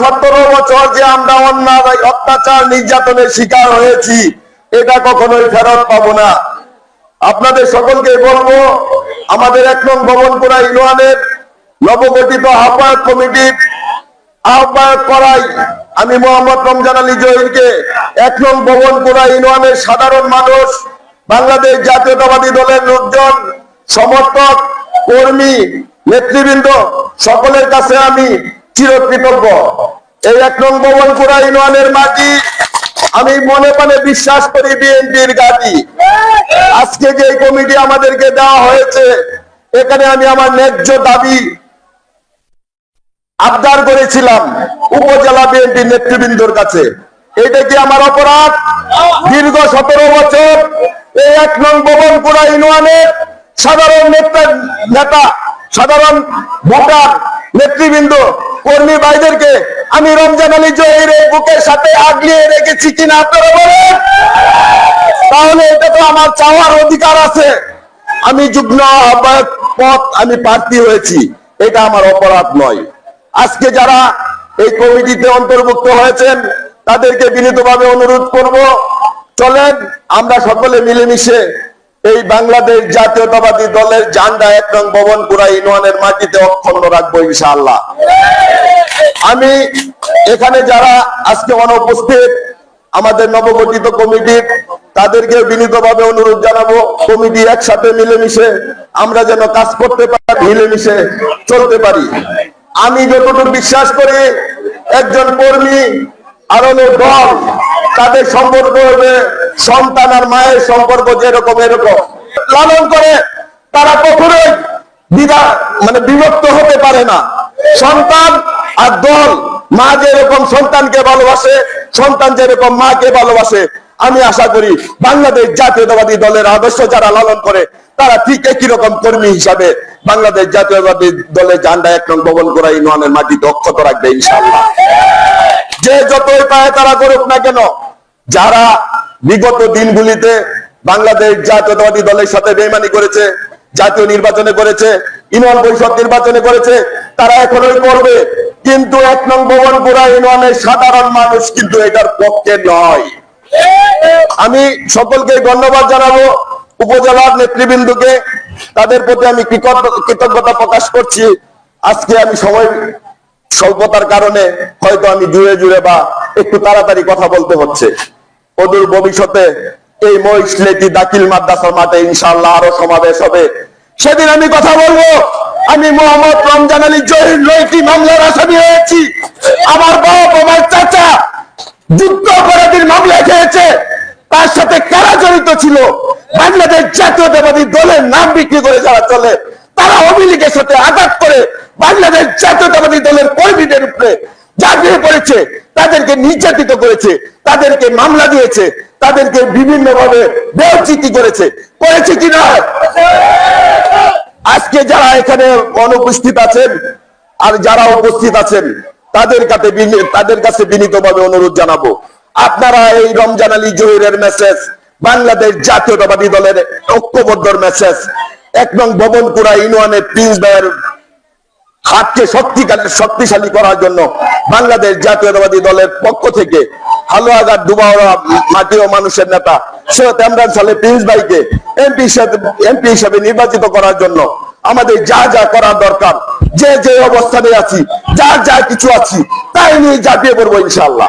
সতেরো বছর যে আমরা অন্যায়, অত্যাচার নির্যাতনের শিকার হয়েছি, এটা কখনোই ফেরত পাবো না। আপনাদের সকলকে বলব, আমাদের এক নং ভবনপুরা ইউনিয়নের নবগঠিত আহ্বায়ক কমিটির আহ্বায়ক করাই আমি মোহাম্মদ রমজান আলী জহিরকে। এক নং ভবনপুরা ইউনিয়নের সাধারণ মানুষ, বাংলাদেশ জাতীয়তাবাদী দলের লোকজন, সমর্থক, কর্মী, নেতৃবৃন্দ, সকলের কাছে আমি চিরকৃতজ্ঞ। এই এক নং ভবনপুরা ইউনিয়নের মাটি, আমি মনে মনে বিশ্বাস করি বিএনপির গাড়ি আজকে যে কমিটি আমাদেরকে দেওয়া হয়েছে, এখানে আমি আমার ন্যায্য দাবি আবদার করেছিলাম উপজেলা বিএনপি নেতৃবৃন্দর কাছে। এটা কি আমার অপরাধ? দীর্ঘ সতেরো বছর এই এক নং ভবনপুরা ইউনিয়নের সাধারণ নেতা, সাধারণ ভোটার নেতৃবৃন্দ কর্মী ভাইদেরকে আমি রমজান আলী এই বুকের সাথে আগলিয়ে রেখেছি কিনা আপনারা বলেন? তাহলে এটা তো আমার চাওয়ার অধিকার আছে। আমি যুগ্ম আহ্বায়ক পদ আমি প্রার্থী হয়েছি। এটা আমার অপরাধ নয়। আজকে যারা এই কমিটিতে অন্তর্ভুক্ত হয়েছেন, তাদেরকে বিনীতভাবে অনুরোধ করব, চলেন আমরা সকলে মিলেমিশে এই বাংলাদেশ জাতীয়তাবাদী দলের ঝান্ডা এক নং ভবনপুরা ইউনিয়নের মাটিতে অক্ষুণ্ণ রাখব ইনশাআল্লাহ। আমি এখানে যারা আজকে অনুপস্থিত, আমাদের নবগঠিত কমিটির তাদেরকে বিনীতভাবে অনুরোধ জানাব, কমিটি একসাথে মিলেমিশে আমরা যেন কাজ করতে পারি, মিলেমিশে চলতে পারি। আমি যতটুকু বিশ্বাস করি, একজন কর্মী আর দল তাদের সম্পর্ক হবে, সন্তান আর মায়ের সম্পর্ক যেরকম এরকম। লালন করে তারা কখনোই দ্বিধা মানে বিভক্ত হতে পারে না। সন্তান আর দল, মা যেরকম সন্তানকে ভালোবাসে, সন্তান যেরকম মাকে ভালোবাসে, আমি আশা করি বাংলাদেশ জাতীয়তাবাদী দলের আদর্শ যারা লালন করে, তারা ঠিক একই রকম কর্মী হিসাবে বাংলাদেশ জাতীয়তাবাদী দলের ঝান্ডা এক নং ভবন করা ইউনিয়নের মাটিতে অক্ষত রাখবে ইনশাল্লাহ যে যতই পায় তারা করুক না কেন, যারা বিগত দিনগুলিতে বাংলাদেশ জাতীয়তাবাদী দলের সাথে বেইমানি করেছে, জাতীয় নির্বাচনে করেছে ইউনিয়ন পরিষদ নির্বাচনে করেছে, তারা এখনোই করবে কিন্তু এক নং ভবনপুরা ইউনিয়নের সাধারণ মানুষ কিন্তু এটার পক্ষে নয়। আমি সকলকে ধন্যবাদ জানাব উপজেলার নেতৃবৃন্দকে, তাদের প্রতি আমি কৃতজ্ঞতা প্রকাশ করছি। আজকে আমি সময় স্বল্পতার কারণে হয়তো আমি জুড়ে জুড়ে বা একটু তাড়াতাড়ি কথা বলতে হচ্ছে। অদূর ভবিষ্যতে এই মহিষলেটি দাখিল মাদ্রাসার মাঠে ইনশাল্লাহ আরও সমাবেশ হবে। সেদিন আমি কথা বলব। আমি মোহাম্মদ রমজান আলী জহির লইটি মামলার আসামি হয়েছি। আমার বাপ, আমার চাচা যুদ্ধ অপরাধীর মামলা খেয়েছে। তার সাথে কারা জড়িত ছিল? বাংলাদেশ জাতীয়তাবাদী দলের নাম বিক্রি করে যারা চলে, তারা আওয়ামী লীগের সাথে আঘাত করে বাংলাদেশ জাতীয়তাবাদী দলের ঝাঁপিয়ে পড়েছে তাদেরকে নির্যাতিত করেছে, তাদেরকে মামলা দিয়েছে, তাদেরকে বিভিন্ন ভাবে বেউচিতি করেছে। করেছে কি না? আজকে যারা এখানে অনুপস্থিত আছেন আর যারা উপস্থিত আছেন, তাদের কাছে তাদের কাছে বিনীতভাবে অনুরোধ জানাব। আপনারা এই রমজান আলী জহিরের মেসেজ বাংলাদেশ জাতীয়তাবাদী দলের ঐক্যবদ্ধর মেসেজ এক নং ভবনপুরা ইউনিয়নের প্রিন্স ভাইয়ের হাতকে শক্তিকালে শক্তিশালী করার জন্য বাংলাদেশ জাতীয়তাবাদী দলের পক্ষ থেকে হালুয়াঘাট দুবাওয়া মাটি ও মানুষের নেতা সৈয়দ ইমরান সালে প্রিন্স ভাইকে এমপি এমপি হিসেবে নির্বাচিত করার জন্য আমাদের যা যা করার দরকার, যে যে অবস্থানে আছি যা যা কিছু আছি, তাই নিয়ে ঝাঁপিয়ে পড়ব ইনশাল্লাহ